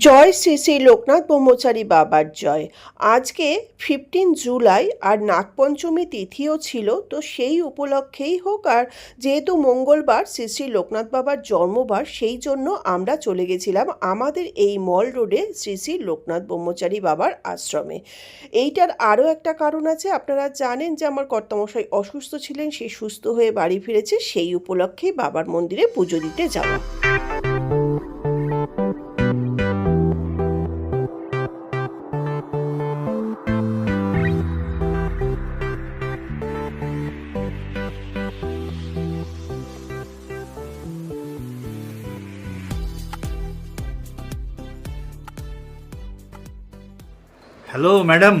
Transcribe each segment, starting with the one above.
জয় শ্রী শ্রী লোকনাথ ব্রহ্মচারী বাবার জয়। আজকে ফিফটিন জুলাই আর নাগপঞ্চমী তিথিও ছিল, তো সেই উপলক্ষেই হোক আর যেহেতু মঙ্গলবার শ্রী শ্রী লোকনাথ বাবার জন্মবার, সেই জন্য আমরা চলে গেছিলাম আমাদের এই মল রোডে শ্রী শ্রী লোকনাথ ব্রহ্মচারী বাবার আশ্রমে। এইটার আরও একটা কারণ আছে, আপনারা জানেন যে আমার কর্তামশাই অসুস্থ ছিলেন, সে সুস্থ হয়ে বাড়ি ফিরেছে, সেই উপলক্ষেই বাবার মন্দিরে পুজো দিতে যাওয়া হ্যালো ম্যাডাম।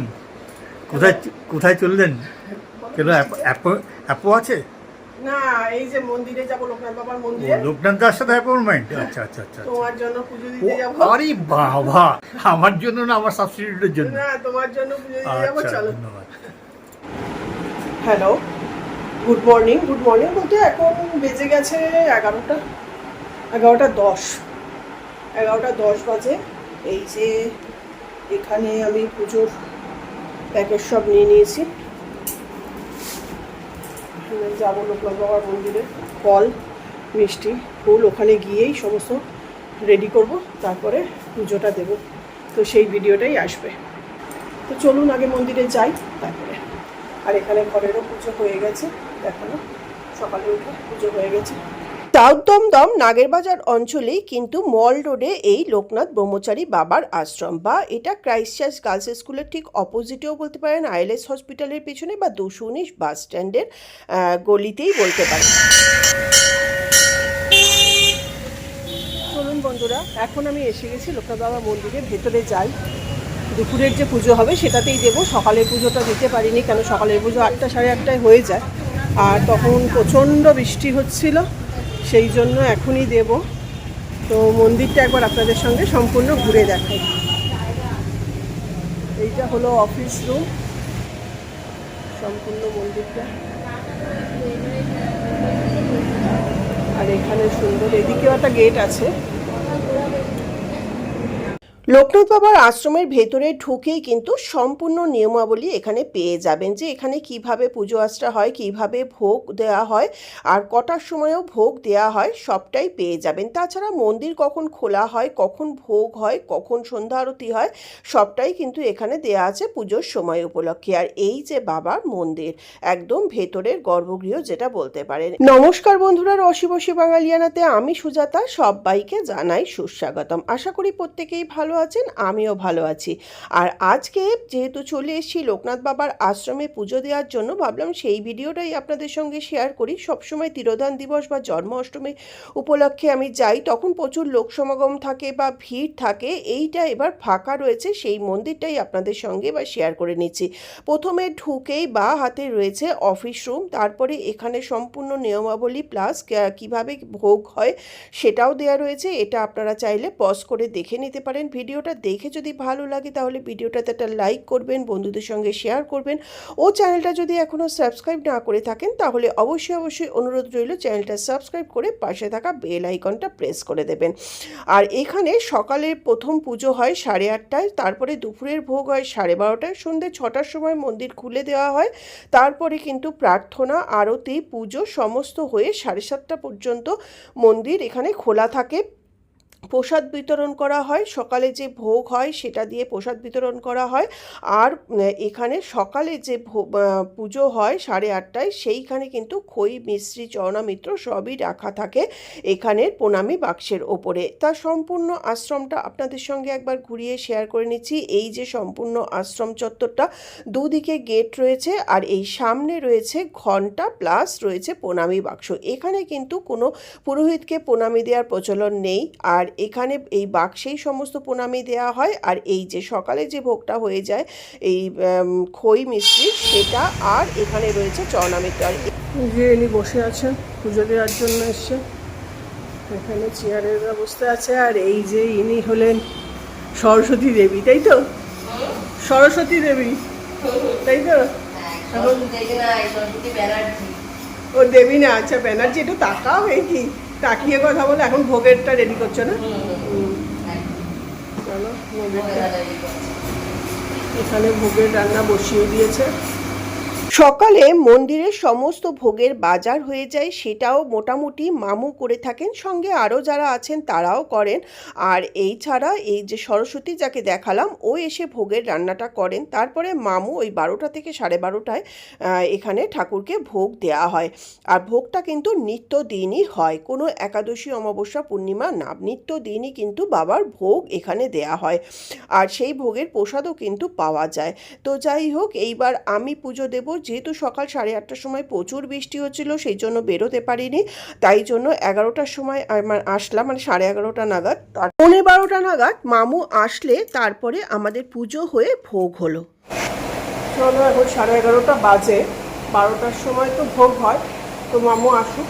কোথায় কোথায় চললেন? কেন অ্যাপো আছে? না এই যে মন্দিরে যাব লোকনাথ বাবার মন্দিরে। লোকনাথ সাথে অ্যাপয়েন্টমেন্ট আচ্ছা আচ্ছা আচ্ছা তোমার জন্য পুজো দিতে যাব। আরে বাবা আমার জন্য না আমার সাবস্টিটিউটের জন্য। না তোমার জন্য পুজো দিতে যাব আচ্ছা চলো। ধন্যবাদ। Hello good morning good morning বলতে এখন বেজে গেছে এগারোটা এগারোটা দশ। এগারোটা দশ বাজে এই যে এখানে আমি পুজোর প্যাকেট সব নিয়ে নিয়েছি। যাব লোকনাথ বাবার মন্দিরে। ফল, মিষ্টি, ফুল ওখানে গিয়েই সমস্ত রেডি করব, তারপরে পুজোটা দেব। তো সেই ভিডিওটাই আসবে। তো চলুন আগে মন্দিরে যাই, তারপরে। আর এখানে ঘরেরও পুজো হয়ে গেছে, দেখানো। সকালে উঠে পুজো হয়ে গেছে। সাউথ নাগেরবাজার অঞ্চলেই কিন্তু মল রোডে এই লোকনাথ ব্রহ্মচারী বাবার আশ্রম বা এটা ক্রাইস্ট চার্চ গার্লস স্কুলের ঠিক অপোজিটেও বলতে পারেন, আইএলএস হসপিটালের পেছনে বা দুশো উনিশ বাস স্ট্যান্ডের গলিতেই বলতে পারেন। চলুন বন্ধুরা, এখন আমি এসে গেছি লোকনাথ বাবা মন্দিরের ভেতরে যাই। দুপুরের যে পুজো হবে সেটাতেই দেবো, সকালের পুজোটা দিতে পারিনি কেন সকালের পুজো আটটা সাড়ে আটটায় হয়ে যায়। আর তখন প্রচণ্ড বৃষ্টি হচ্ছিল সেই জন্য এখনই দেব। তো মন্দিরটা একবার আপনাদের সঙ্গে সম্পূর্ণ ঘুরে দেখাই। এইটা হলো অফিস রুম সম্পূর্ণ মন্দিরটা। আর এখানে সুন্দর, এদিকেও একটা গেট আছে। লোকনাথ বাবার আশ্রমের ভেতরে ঢুকেই কিন্তু সম্পূর্ণ নিয়মাবলী এখানে পেয়ে যাবেন যে এখানে কীভাবে পুজো আশ্রা হয়, কীভাবে ভোগ দেওয়া হয় আর কটার সময়ও ভোগ দেওয়া হয় সবটাই পেয়ে যাবেন। তাছাড়া মন্দির কখন খোলা হয়, কখন ভোগ হয়, কখন সন্ধ্যা আরতি হয় সবটাই কিন্তু এখানে দেয়া আছে পুজোর সময় উপলক্ষে। আর এই যে বাবার মন্দির, একদম ভেতরের গর্ভগৃহ যেটা বলতে পারেন। নমস্কার বন্ধুরা রসি বসি বাঙালিয়ানাতে আমি সুজাতা, সবাইকে জানাই সুস্বাগতম। আশা করি প্রত্যেকেই ভালো আছেন, আমিও ভালো আছি। আর আজকে যেহেতু চলে এসেছি লোকনাথ বাবার আশ্রমে পুজো দেওয়ার জন্য, ভাবলাম সেই ভিডিওটাই আপনাদের সঙ্গে শেয়ার করি। সবসময় তিরোধান দিবস বা জন্ম অষ্টমী উপলক্ষে আমি যাই, তখন প্রচুর লোক সমাগম থাকে বা ভিড় থাকে। এইটা এবার ফাঁকা রয়েছে, সেই মন্দিরটাই আপনাদের সঙ্গে বা শেয়ার করে নিচ্ছি। প্রথমে ঢুকেই বা হাতে রয়েছে অফিস রুম তারপরে এখানে সম্পূর্ণ নিয়মাবলী প্লাস কীভাবে ভোগ হয় সেটাও দেওয়া রয়েছে। এটা আপনারা চাইলে পজ করে দেখে নিতে পারেন। ভিডিওটা দেখে যদি ভালো লাগে, তাহলে ভিডিওটাতে একটা লাইক করবেন, বন্ধুদের সঙ্গে শেয়ার করবেন। ও চ্যানেলটা যদি এখনও সাবস্ক্রাইব না করে থাকেন, তাহলে অবশ্যই অবশ্যই অনুরোধ রইল চ্যানেলটা সাবস্ক্রাইব করে পাশে থাকা বেল আইকনটা প্রেস করে দেবেন। আর এখানে সকালে প্রথম পুজো হয় সাড়ে আটটায়, তারপরে দুপুরের ভোগ হয় সাড়ে বারোটায়, সন্ধ্যে ছটার সময় মন্দির খুলে দেওয়া হয়। তারপরে কিন্তু প্রার্থনা, আরতি, পুজো সমস্ত হয়ে সাড়ে সাতটা পর্যন্ত মন্দির এখানে খোলা থাকে। প্রসাদ বিতরণ করা হয়, সকালে যে ভোগ হয় সেটা দিয়ে প্রসাদ বিতরণ করা হয়। আর এখানে সকালে যে পুজো হয় সাড়ে আটটায়, সেইখানে কিন্তু খই, মিশ্রি চরণামিত্র সবই রাখা থাকে এখানের প্রণামী বাক্সের ওপরে। তা সম্পূর্ণ আশ্রমটা আপনাদের সঙ্গে একবার ঘুরিয়ে শেয়ার করে নিচ্ছি। এই যে সম্পূর্ণ আশ্রম চত্বরটা, দুদিকে গেট রয়েছে আর এই সামনে রয়েছে ঘণ্টা প্লাস রয়েছে প্রণামী বাক্স। এখানে কিন্তু কোনো পুরোহিতকে প্রণামী দেওয়ার প্রচলন নেই। আর এখানে এই বাক্সেই সমস্ত প্রণামী দেওয়া হয় আর এই যে সকালে যে ভোগটা হয়ে যায় এই খই মিষ্টি সেটা আর এখানে রয়েছে চরণামিত্র আর যে ইনি বসে আছেন পুজো দেওয়ার জন্য এসছে। এখানে চেয়ারের ব্যবস্থা আছে আর এই যে ইনি হলেন সরস্বতী দেবী তাই তো? সরস্বতী দেবী তাই তো? এখন ও দেবী না আচ্ছা ব্যানার্জি একটু তাকাও এই কি তাকিয়ে কথা বলে এখন ভোগেরটা রেডি করছ না। চলো ভোগেরটা এখানে ভোগের রান্না বসিয়ে দিয়েছে। সকালে মন্দিরের সমস্ত ভোগের বাজার হয়ে যায়, সেটাও মোটামুটি মামু করে থাকেন। সঙ্গে আরও যারা আছেন তারাও করেন। আর এই ছাড়া এই যে সরস্বতী যাকে দেখালাম, ও এসে ভোগের রান্নাটা করেন। তারপরে মামু ওই বারোটা থেকে সাড়ে বারোটায় এখানে ঠাকুরকে ভোগ দেওয়া হয়। আর ভোগটা কিন্তু নিত্য দিনই হয়। কোনো একাদশী, অমাবস্যা, পূর্ণিমা না নিত্য দিনই কিন্তু বাবার ভোগ এখানে দেয়া হয়। আর সেই ভোগের প্রসাদও কিন্তু পাওয়া যায়। তো যাই হোক, এইবার আমি পুজো দেব যেহেতু সকাল সাড়ে আটটার সময় প্রচুর বৃষ্টি হচ্ছিল, সেই জন্য বেরোতে পারিনি। তাই জন্য এগারোটার সময় আমার আসলাম মানে সাড়ে এগারোটা নাগাদ। পৌনে বারোটা নাগাদ মামু আসলে তারপরে আমাদের পুজো হয়ে ভোগ হলো। চলো, এখন সাড়ে এগারোটা বাজে। বারোটার সময় তো ভোগ হয়। তো মামু আসুক।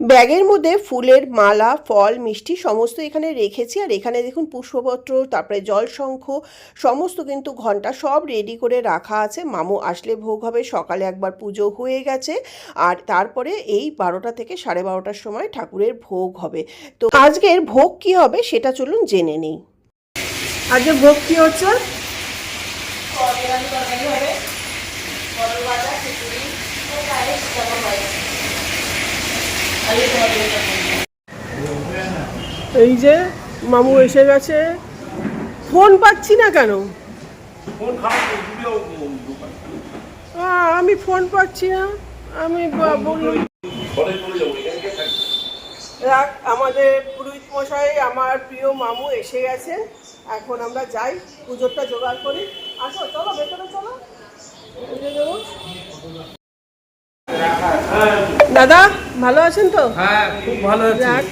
ব্যাগের মধ্যে ফুলের মালা, ফল, মিষ্টি সমস্ত এখানে রেখেছি। আর এখানে দেখুন পুষ্পপত্র, তারপরে জলশঙ্খ, সমস্ত কিন্তু ঘণ্টা সব রেডি করে রাখা আছে। মামু আসলে ভোগ হবে, সকালে একবার পুজো হয়ে গেছে। আর তারপরে এই বারোটা থেকে সাড়ে বারোটার সময় ঠাকুরের ভোগ হবে। তো আজকের ভোগ কি হবে সেটা চলুন জেনে নিই। আজকে ভোগ কি হচ্ছে? এই যে মামু এসে গেছে। ফোন পাচ্ছি না কেন? আমি ফোন পাচ্ছি না। আমি রাখ আমাদের পুরোহিত মশাই আমার প্রিয় মামু এসে গেছে। এখন আমরা যাই পুজোরটা জোগাড় করি। আসো চলো ভেতরে চলো। পুজো দেবো। দাদা ভালো আছেন তো? হ্যাঁ খুব ভালো যাক,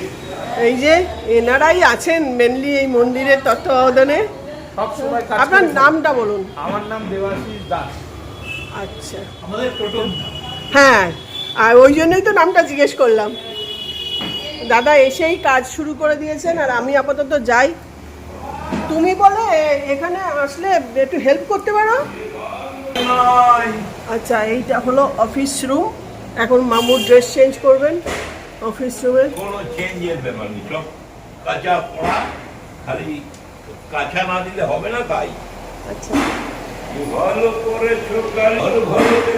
এই যে এনারাই আছেন মেনলি এই মন্দিরের তত্ত্বাবধানে। আপনার নামটা বলুন। আমার নাম দেবাশিস দাস। আচ্ছা। আমাদের হ্যাঁ আর ওই জন্যই তো নামটা জিজ্ঞেস করলাম। দাদা এসেই কাজ শুরু করে দিয়েছেন আর আমি আপাতত যাই। তুমি বলে এখানে আসলে একটু হেল্প করতে পারো? আচ্ছা এইটা হলো অফিস রুম এখন মামুর ড্রেস চেঞ্জ করবেন অফিস রুমে কোনো চেঞ্জের ব্যাপার নেই সব কাঁচা পড়া খালি কাঁচা না দিলে হবে না তাই। আচ্ছা। ভালো করে সরকার ভালো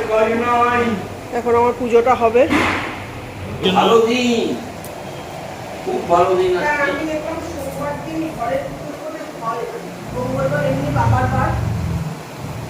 কাজ নাই। এখন আমার পুজোটা হবে। ভালো দিন। খুব ভালো দিন আমি দেখলাম সোমবার দিন ঘরে পুজো করে হয় মঙ্গলবার এমনি বাবার বার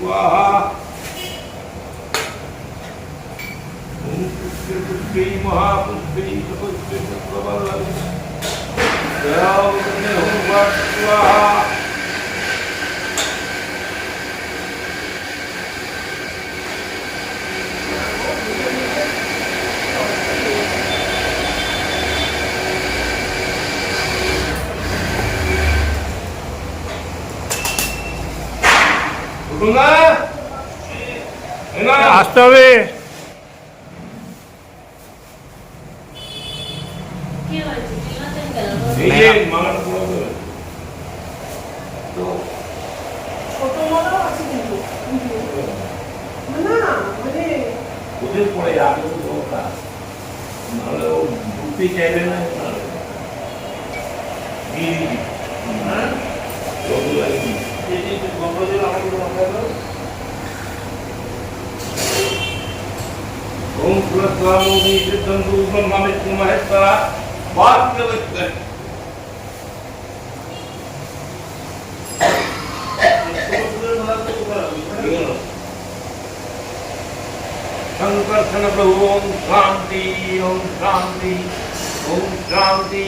स्वाहा पुत्री महापुत्री तपस्वी स्वाहा না মানে ওদের পরে আগে তো দরকার নাহলে ও ঢুকতে চাইবে না দিয়ে দিবি হ্যাঁ যত লাগবি এই যে গঙ্গাজল আমাকে মাথায় দাও هم كلهم جدا ظلما ما مثل ما هسرا باطل الاسلام शंकर प्रभु ओम शांति ओम शांति ओम शांति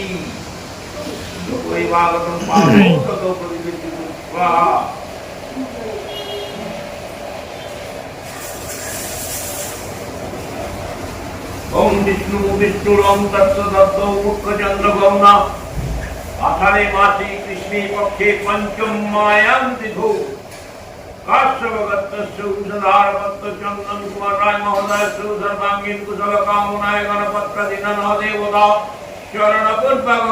कोई भागवतम पावो तो प्रतिदिन स्वाहा ओम विष्णु विष्णु ओम तत्सदत्तो विष्णुरम तत्सदर्शौमुखचंद्रगमना आषाढ़े मासी कृष्णे पक्षे पंचम मायां दिधो काश्यपगतस्य उषधारपत्र चंदन कुमार राय महोदय सर्वांगीन कुशल कामनाय गणपत्र दिनन देवता चरण पुष्पग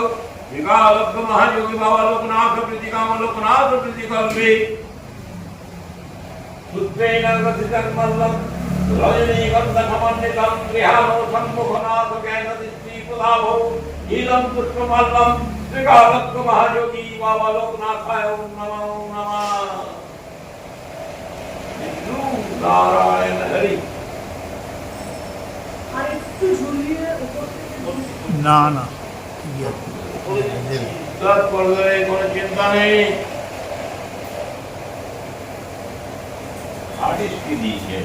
विकालोक महायोगी बाबा लोकनाथ प्रतिकाम लोकनाथ प्रतिकल्पे। शुद्धेन गति कर्मल्लम প্রীতিকল্পে পুত্রেণ গতিধর্মল্লম রজনীগন্ধসমন্বিতম গৃহাণো সম্মুখনাথ জ্ঞানদৃষ্টি প্রদাভো নীলম পুষ্পমাল্লম শ্রীকালক্ষ মহাযোগী বাবা লোকনাথায় ওম নমঃ ওম নমঃ বিষ্ণু নারায়ণ হরি না না ইয়ে, দশ পর্যায়ে কোনো চিন্তা নেই আর্টিস্টকে দিয়েছে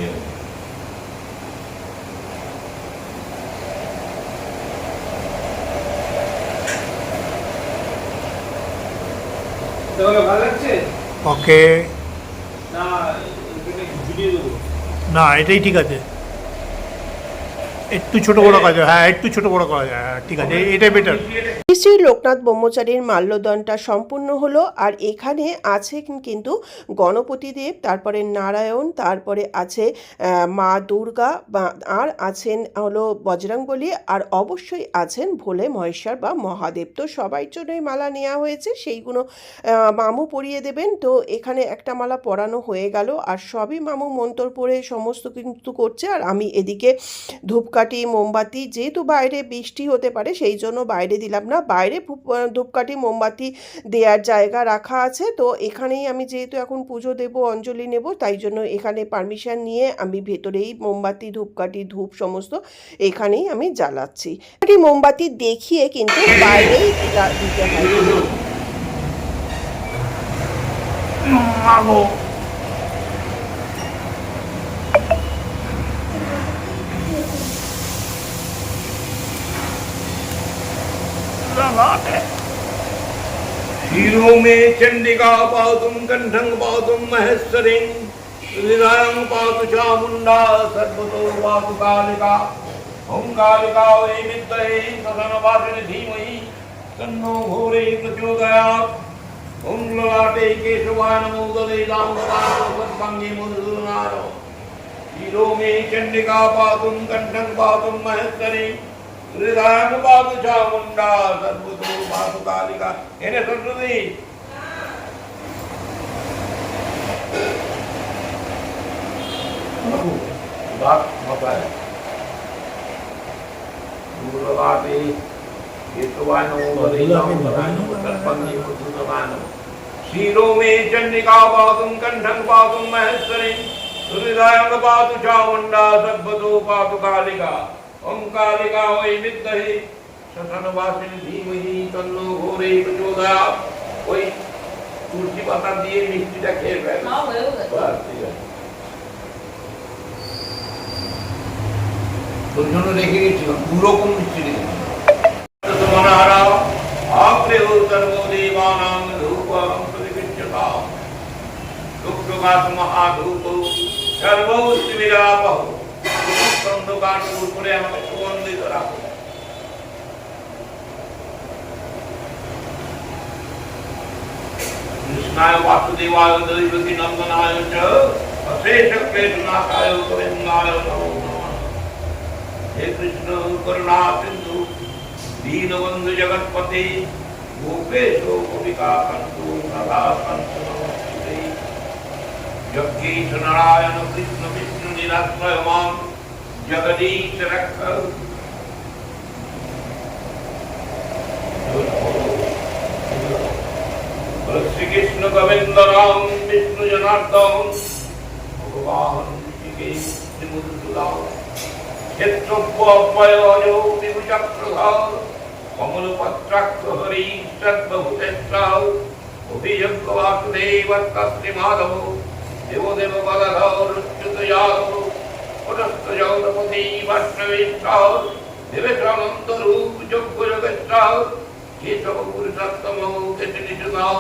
ওকে। না এটাই ঠিক আছে। একটু ছোট বড় করা যায়। হ্যাঁ একটু ছোট বড় করা যায়। হ্যাঁ ঠিক আছে এটাই বেটার শ্রী লোকনাথ ব্রহ্মচারীর মাল্যদানটা সম্পূর্ণ হলো, আর এখানে আছে কিন্তু গণপতি দেব, তারপরে নারায়ণ, তারপরে আছে মা দুর্গা, বা, আর আছেন হলো বজরংবলী, আর অবশ্যই আছেন ভোলে মহেশ্বর বা মহাদেব। তো সবাই জন্যই মালা নেওয়া হয়েছে, সেইগুলো মামু পরিয়ে দেবেন। তো এখানে একটা মালা পরানো হয়ে গেল, আর সবই মামু মন্তর পরে সমস্ত কিন্তু করছে, আর আমি এদিকে ধূপকাঠি, মোমবাতি, যেহেতু বাইরে বৃষ্টি হতে পারে, সেই জন্য বাইরে দিলাম না। বাইরে ধূপকাঠি, মোমবাতি দেওয়ার জায়গা রাখা আছে। তো এখানেই আমি যেহেতু এখন পুজো দেব, অঞ্জলি নেব, তাই জন্য এখানে পারমিশন নিয়ে আমি ভেতরেই মোমবাতি, ধূপকাঠি, ধূপ সমস্ত এখানেই আমি জ্বালাচ্ছি। মোমবাতি দেখিয়ে কিন্তু বাইরেই দিতে হয় মাগো हीरो में चंडिका पातुम कंठं पातुम महेश्वरीं हृदयं पातु चामुण्डा सर्वतो पातु कालिका ॐ कालिका वै विद्महे सदनवासिनि धीमहि तन्नो घोरे प्रचोदयात् ॐ ललाटे केशवाय नमो दले दामोदराय सत्सङ्गे मधुसूदनाय हीरो में चंडिका पातुम कंठं पातुम महेश्वरीं হৃদয়াং পাতু চামুন্ডা সর্বতো পাতু কালিকা এনে সরস্বতী বাত মাতায় দুর্গাতে কেতবায় নমো বলিলাম সর্পঙ্গে মধুসূদনায় নমঃ শিরো মে চন্ডিকা পাতুম কণ্ঠং পাতুম মহেশ্বরী হৃদয়াং পাতু চামুন্ডা ওম ওই বিদ্মহে শ্মশানবাসিনী ধীমহি তন্নো ঘোরে প্রচোদয়াৎ ওই তুলসী পাতা দিয়ে মিষ্টিটা খেয়ে ফেল। তোর জন্য রেখে গেছিলাম দু রকম মিষ্টি আগ্রে সর্বদেবানাং ধূপং প্রতিগৃহ্যতা দুঃখগাত মহাধূপ সর্বস্তিবিরাপ অন্ধকার দূর করে আমাকে সুগন্ধিত রাখো কৃষ্ণায় বাসুদেবায় দৈবকী নন্দনায় চ অশেষ ক্লেশনাশায় গোবিন্দায় নমো নমঃ। হে কৃষ্ণ, করুণা সিন্ধু, দীনবন্ধু জগৎপতি ভূপেশ কবিকা কন্তু সদা সন্তু নমস্তে যজ্ঞেশ নারায়ণ, কৃষ্ণ বিষ্ণু নিরাশ্রয় মাম জগদীশ রক্ষ শ্রীকৃষ্ণ গোবিন্দ রাম বিষ্ণু জনার্দন ভগবান ক্ষেত্রজ্ঞ অব্যয় অজৌ বিভুচক্রধর কমলপত্রাক্ষ হরি সর্বভূতেশ্বর অভিযজ্ঞ বাসুদেব পটস্থ জগৎপতি বৈষ্ণবেশ্বর দেবেশানন্দ রূপ যোগ্য যোগেশ্বর কেশব পুরুষোত্তম কেশনিষুদান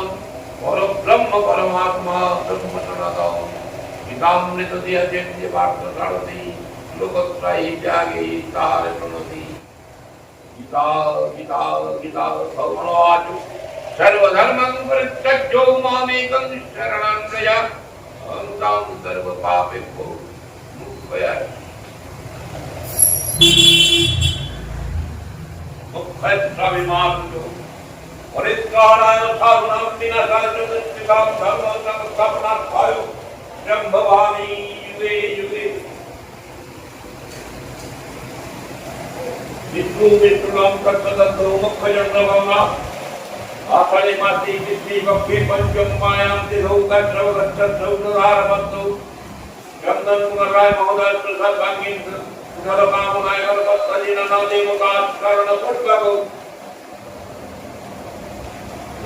পরব্রহ্ম পরমাত্মা ব্রহ্ম সনাতন গীতামৃত দিয়াছেন যে পার্থ সারথী লোকত্রায়ী ত্যাগে তাহার প্রণতি গীতা গীতা গীতা ভগবান सर्वधर्मं परित्यज्यो मामेकं शरणं व्रज अहं तां सर्वपापेभ्यो Oh, बयान परित्राणाय धारणान्तिना कार्यदृष्टिकां धर्मं स्थापनार्थाय ब्रह्मवाणी युगे युगे। विष्णु मित्रुणां कर्तदन्तो मुख्यजन्मभावना आकले माती विद्धि वक्फे पञ्चं मायां तिरौ कर्त्रौ रक्षत्रौ नरारमन्तौ दुरारमन्तौ चन्दन कुमाराय महोदय प्रसाद भागीन्द्र नरकामनाय नरकस्तरीन नवदेवकात् करणपुष्पकौ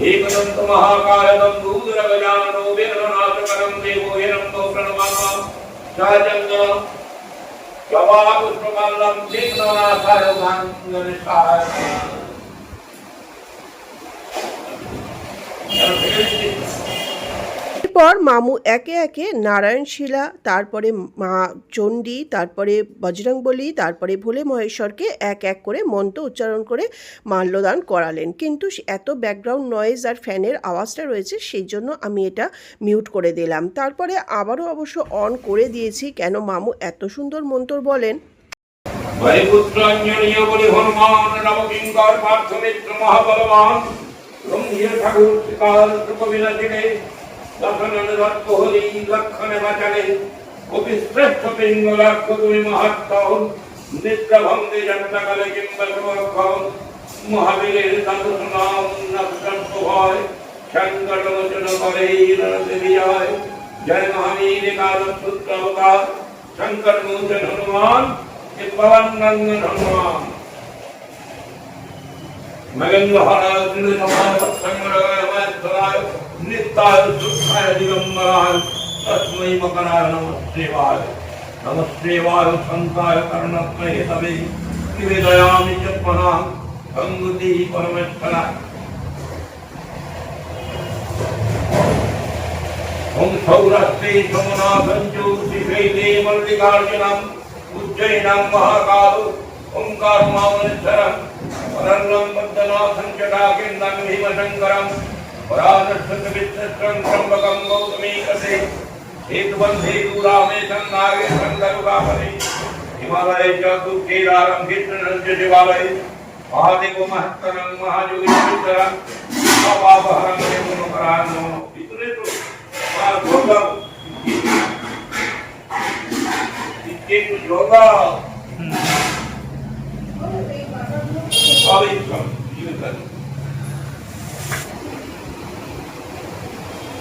एकदन्त महाकायदं भूदरगजाननो वेदनाशकरं देवो हिरण्यो प्रणमामः सहजङ्गम् জবাবুষ্পমাল্লাম বিঘ্ননাথায় ভাঙ্গনিষ্ঠায় এরপর মামু একে একে নারায়ণশিলা তারপরে মা চণ্ডী, তারপরে বজরংবলী তারপরে ভোলে মহেশ্বরকে এক এক করে মন্ত্র উচ্চারণ করে মাল্যদান করালেন। কিন্তু এত ব্যাকগ্রাউন্ড নয়েজ আর ফ্যানের আওয়াজটা রয়েছে, সেই জন্য আমি এটা মিউট করে দিলাম। তারপরে আবারও অবশ্য অন করে দিয়েছি, কেন মামু এত সুন্দর মন্ত্র বলেন। দশনন রত্নহরি মহাবীর হনুমান পবনন্দন হনুমান। মগেন্দ্র হরা दिल समाय संग्रहाय मस्तराय नित्याय सुखाय दिगंबराय तस्मै मकराय नमस्तेवाय नमस्तेवाय संताय कर्णत्महे तवे निवेदयामि च पुनः संगति परमेश्वराय ओम सौराष्ट्रे सोमनाथं ज्योतिषैले मल्लिकार्जुनम् उज्जैनं महाकालो ओंकार मामनेश्वरं परन्नं पद्मनाथं जटाकिन्दं भीमशङ्करं परानर्थवित्रं त्र्यम्बकं गौतमीकसे हेतुबन्धे दूरामेतं नागेशं गरुडापदे हिमालये च दुःखेदारं कीर्तनञ्च शिवालये महादेवो महत्तरं महायोगीश्वरं महापापहरं हेमनुकरान् नमो इतरे तो महाभोगं इतके कुछ होगा अब हम्म। इतना जीवन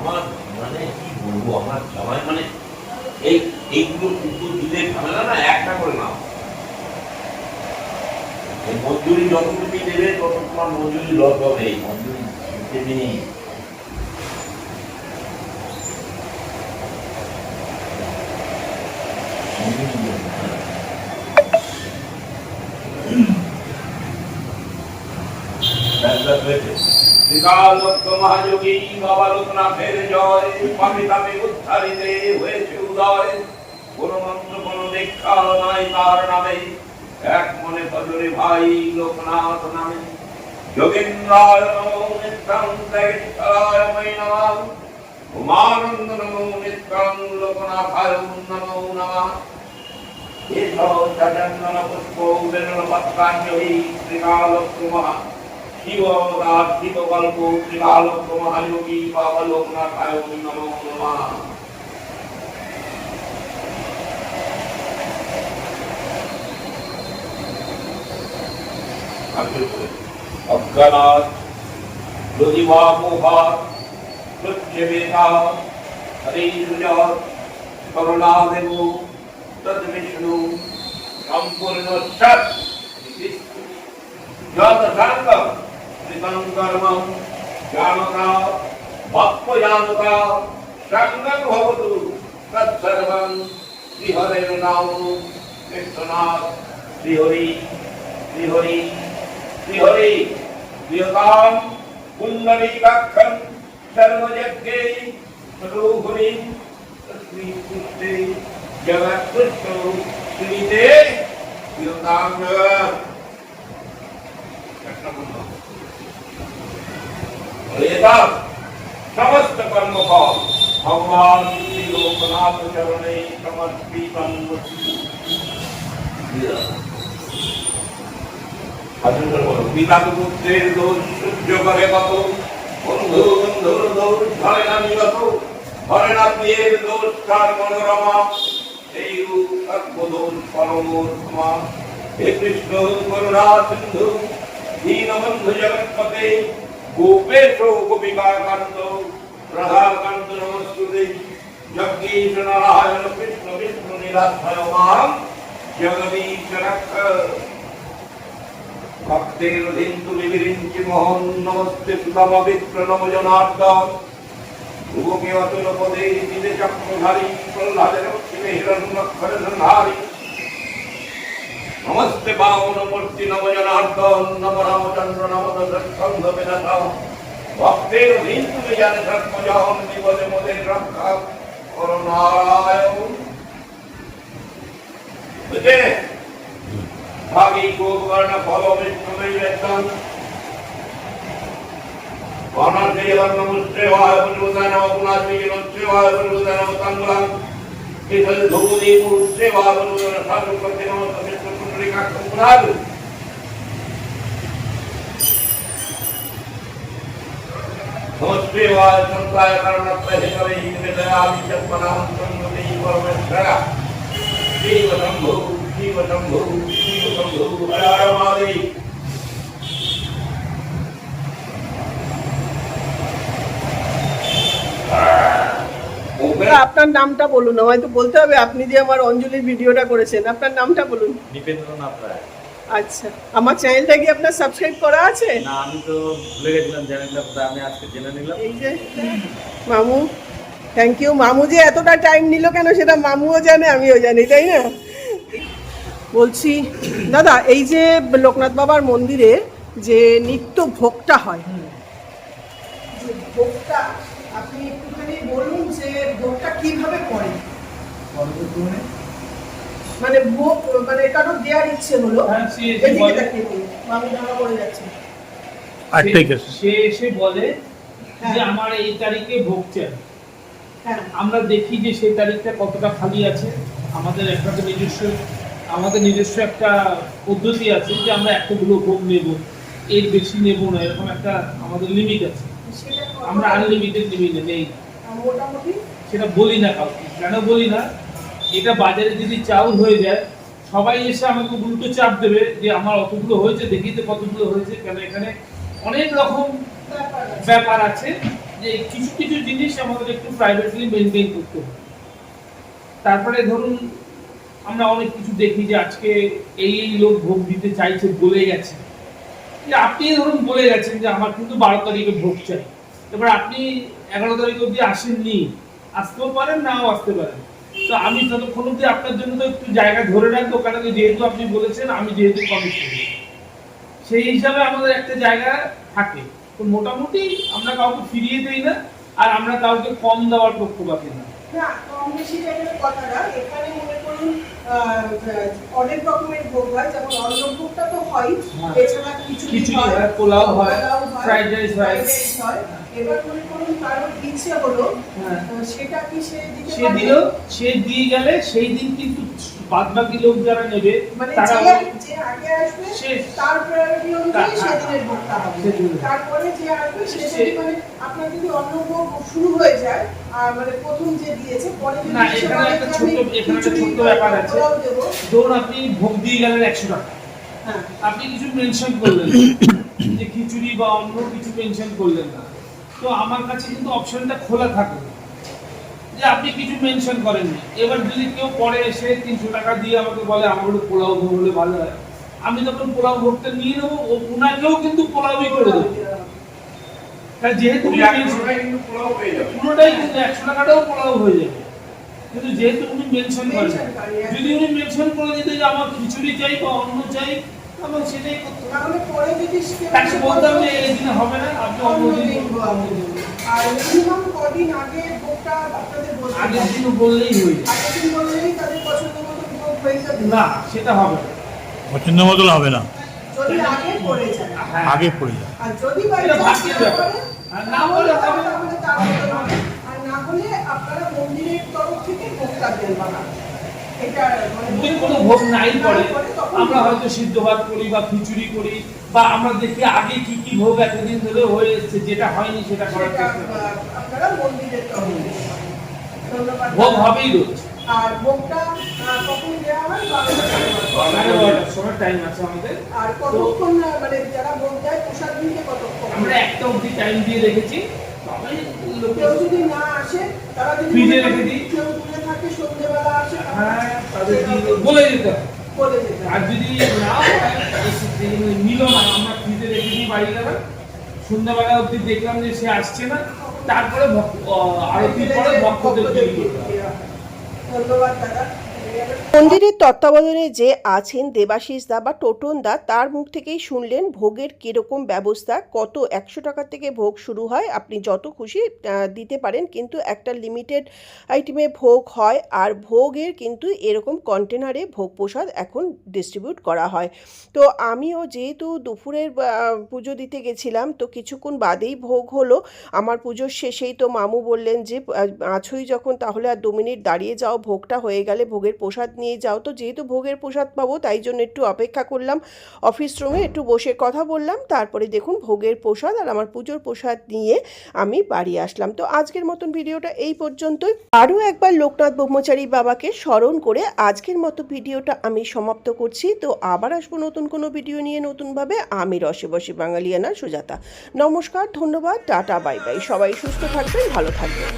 আমার মানে কি বলব আমার সবাই মানে এই এইগুলো উত্তর দিলে ঝামেলা না, একটা করে নাও। মজুরি যতটুকু দেবে তত তোমার মজুরি লস হবে। মজুরি দিতে নেই মজুরি দেবে না। ব্যাস, ব্যাস, হয়েছে। ত্রিকালক্ষ মহাযোগী বাবা লোকনাথের জয় পাপি তাপি উদ্ধারিতে হয়েছে উদয়। কোন মন্ত্র, কোন দীক্ষা নাই তার নামে। এক মনে ভজরে ভাই লোকনাথ নামে। যোগেন্দ্রায় নমো নিত্যং ত্যাগেশ্বরায় ময়ি নমঃ। উমানন্দ নমো নিত্যং লোকনাথায় নমো নমঃ। এসব চন্দন পুষ্প বেলন পত্রাঞ্জলি ত্রিকালক্ষ মহা শিব অবতার শিব গল্প ত্রিকালক মহাযোগী বাবা লোকনাথায় নমো নমঃ অজ্ঞানাথ যদিবা মোহাত প্রত্যবেতা হরে সুজত করুণাদেব তদ্বিষ্ণু সম্পূর্ণ সৎ যত শান্ত কৃতং কর্মং জানতা ভক্ত জানতা সঙ্গং ভবতু তৎসর্বং শ্রীহরের নাম কৃষ্ণনাথ শ্রীহরি শ্রীহরি শ্রীহরি প্রিয়তাম পুণ্ডরীকাক্ষম সর্বযজ্ঞে সর্বহরি শ্রীকৃষ্ণে জগৎকৃষ্ণ শ্রীতে প্রিয়তাম এবার সমস্ত কর্মফল ভগবান শ্রী লোকনাথ চরণে সমর্পিতম পিতাপুত্রের দোষ সহ্য করে কত? বন্ধু বন্ধুর দোষ ধরে না বিগত। ধরে না জগৎপতে গোপেশ গোপিকা কান্ত রাধাকান্ত নমস্তুতে। জগদীশ নারায়ণ কৃষ্ণ বিষ্ণু নীলাধ্যায় মাম জগদীশ রক্ষ ভক্তের হিন্দু বিবিরিঞ্চি মোহন নমস্তে সুতম বিপ্র নম জনার্দন। ভূমি অতুল পদে চক্রধারী প্রহ্লাদের হিরণ্যক্ষর সংহারী नमस्ते बामनमूर्ति नवजनार्दन नम रामचंद्र नमदसंगविनता भक्ते हिंदु विजन धर्मजान दिवदे मोदे रक्षा करो नारायण बुझे? भागी गोकर्ण फलो विष्णु वेतन वानरदेवर नमस्ते, वाय पुरुषाय अपना पुनादि नमस्ते, वाय पुरुषाय नमः तंगलां इधर धूली पुरुषे वाय पुरुषाय नमः साधु करते नमः పత్రికా కంపురాలు నమస్కారాలు సంసాయకరణ ప్రహితరై నిదయాది చెప్పనాం సంగతి పరమేశ్వర జీవ సంభూ జీవ సంభూ జీవ సంభూ అడారమాది Ah! আপনার নামটা বলুন আমায় তো বলতে হবে আপনি যে আমার অঞ্জলির ভিডিওটা করেছেন। আপনার নামটা বলুন। দীপেন্দ্রনাথ রায়। আচ্ছা আমার চ্যানেলটা কি আপনার সাবস্ক্রাইব করা আছে? না আমি তো ভুলে গেছিলাম চ্যানেলটা আমি আজকে জেনে নিলাম। এই যে মামু থ্যাংক ইউ মামু যে এতটা টাইম নিল কেন সেটা মামুও জানে আমিও জানি তাই না? বলছি দাদা এই যে লোকনাথ বাবার মন্দিরে যে নিত্য ভোগটা হয় ভোগটা আপনি ভোগটা কীভাবে করেন মানে ভোগ মানে কারও দেওয়ার ইচ্ছে হলো? হ্যাঁ, সে এসে এদিকে বলে- তাকিয়ে বলুন। মামু পড়ে যাচ্ছে। আর ঠিক আছে। সে এসে বলে হ্যাঁ। যে আমার এই তারিখে ভোগ চাই। হ্যাঁ। আমরা দেখি যে সেই তারিখটা কতটা খালি আছে। আমাদের একটা তো নিজস্ব আমাদের নিজস্ব একটা পদ্ধতি আছে যে আমরা এতগুলো ভোগ নেব। এর বেশি নেব না এরকম একটা আমাদের লিমিট আছে। সেটা আমরা আনলিমিটেড লিমিটে নেই। মোটামুটি? সেটা বলি না কাউকে। কেন বলি না? এটা বাজারে যদি চাউল হয়ে যায়, সবাই এসে আমাকে উল্টো চাপ দেবে যে আমার অতগুলো হয়েছে, দেখি তো কতগুলো হয়েছে, কেন এখানে অনেক রকম ব্যাপার আছে। যে কিছু কিছু জিনিস আমাদের একটু প্রাইভেটলি মেনটেন করতে হবে। তারপরে ধরুন, আমরা অনেক কিছু দেখি যে আজকে এই এই লোক ভোগ দিতে চাইছে বলে গেছে। যে আপনি ধরুন বলে গেছেন যে আমার কিন্তু বারো তারিখে ভোগ চাই। এবার আপনি এগারো তারিখ অবধি আসেননি আসতেও পারেন নাও আসতে পারেন। তো আমি ততক্ষণ অবধি আপনার জন্য তো একটু জায়গা ধরে রাখব কারণ যেহেতু আপনি বলেছেন আমি যেহেতু কমিট করি সেই হিসাবে আমাদের একটা জায়গা থাকে। তো মোটামুটি আমরা কাউকে ফিরিয়ে দেই না আর আমরা কাউকে কম দেওয়ার পক্ষপাতি না। না কম বেশি জায়গার কথা না। এখানে মনে করুন অনেক রকমের ভোগ হয় যেমন অন্নভোগটা তো হয় হ্যাঁ। এছাড়া খিচুড়ি খিচুড়ি হয়। পোলাও হয়, fried rice হয়। এবার মনে করুন কারোর ইচ্ছে হলো হ্যাঁ। সেটা কি সে দিতে সে দিল সে দিয়ে গেলে সেই দিন কিন্তু বাদ বাকি লোক যারা নেবে মানে তারা যে আগে আসবে তার প্রায়োরিটি অনুযায়ী সেদিনের ভোগটা হবে। তারপরে যে আসবে সে যদি মানে আপনার যদি অন্য শুরু হয়ে যায় আর মানে প্রথম যে দিয়েছে পরে না, এখানে একটা আমি এখানে একটা বা ব্যাপার আছে। ধরুন আপনি ভোগ দিয়ে গেলেন একশো টাকা। হ্যাঁ। আপনি কিছু মেনশন করলেন যে খিচুড়ি বা অন্য কিছু মেনশন করলেন না। তো আমার কাছে কিন্তু অপশনটা খোলা থাকে। যে আপনি কিছু মেনশন করেননি এবার যদি কেউ পরে এসে তিনশো টাকা দিয়ে আমাকে বলে আমার একটু পোলাও ভোগ হলে ভালো হয়। আমি তখন পোলাও ভোগটা নিয়ে নেব। ও উনাকেও কিন্তু পোলাওই করে দেবো। তাই যেহেতু পুরোটাই কিন্তু একশো টাকাটাও পোলাও হয়ে যাবে। কিন্তু যেহেতু উনি মেনশন করেন করে। যদি উনি মেনশন করে দিতে যে আমার খিচুড়ি চাই বা অন্য চাই আমার সেটাই করতে হবে। তাহলে পরে যদি তাকে বলতাম যে এই দিনে হবে না আপনি অন্য অন্য দিন দিন করুন। ভোগ দেবো। আর মিনিমাম কদিন আগে ভোগটা আপনাদের বলতে আগের দিন বললেই হয়ে আগের দিন বললেই তাদের পছন্দ মতো ভোগ হয়ে যাবে না সেটা হবে না পছন্দ হবে না যদি আগে পড়ে যায় হ্যাঁ। আগে পড়ে যায় আর যদি বাই ভাগ্যের না ব্যাপার। আর না হলে হবে তাহলে তার আর না হলে আপনারা মন্দিরের তরফ থেকে ভোগটা দেন বাবা মানে কোনো ভোগ নাই তখন আমরা হয়তো সিদ্ধ ভাত করি বা খিচুড়ি করি বা আমরা দেখি আগে কি কি ভোগ এতদিন ধরে হয়ে এসছে যেটা হয়নি সেটা করার চেষ্টা করি। ভোগ হবেই রোজ। আর ভোগটা কখন দেওয়া হয়? সময় টাইম আছে আমাদের। আর কতক্ষণ মানে যারা ভোগ দেয় প্রসাদ নিতে কতক্ষণ? আমরা একটা অবধি টাইম দিয়ে রেখেছি। হ্যাঁ আর যদি আমরা ফ্রিজে রেখে দিই বাড়ি গেলাম সন্ধ্যাবেলা অবধি দেখলাম যে সে আসছে না, তারপরে আরতির পরে ভক্তদের। ধন্যবাদ দাদা। মন্দিরের তত্ত্বাবধানে যে আছেন দেবাশিস দা বা টোটন দা তার মুখ থেকেই শুনলেন ভোগের কীরকম ব্যবস্থা, কত একশো টাকা থেকে ভোগ শুরু হয়, আপনি যত খুশি দিতে পারেন, কিন্তু একটা লিমিটেড আইটেমে ভোগ হয়, আর ভোগের কিন্তু এরকম কন্টেনারে ভোগ প্রসাদ এখন ডিস্ট্রিবিউট করা হয়। তো আমিও যেহেতু দুপুরের পুজো দিতে গেছিলাম, তো কিছুক্ষণ বাদেই ভোগ হলো। আমার পুজোর শেষেই তো মামু বললেন যে আছোই যখন, তাহলে আর দু মিনিট দাঁড়িয়ে যাও, ভোগটা হয়ে গেলে ভোগের প্রসাদ নিয়ে যাও। তো যেহেতু ভোগের প্রসাদ পাবো, তাই জন্য একটু অপেক্ষা করলাম। অফিস রুমে একটু বসে কথা বললাম। তারপরে দেখুন ভোগের প্রসাদ আর আমার পুজোর প্রসাদ নিয়ে আমি বাড়ি আসলাম। তো আজকের মতন ভিডিওটা এই পর্যন্তই। আরও একবার লোকনাথ ব্রহ্মচারী বাবাকে স্মরণ করে আজকের মতো ভিডিওটা আমি সমাপ্ত করছি। তো আবার আসব নতুন কোনো ভিডিও নিয়ে নতুনভাবে। আমি রসে বসে বাঙালিয়ানা সুজাতা। নমস্কার, ধন্যবাদ, টাটা, বাই বাই। সবাই সুস্থ থাকবেন, ভালো থাকবেন।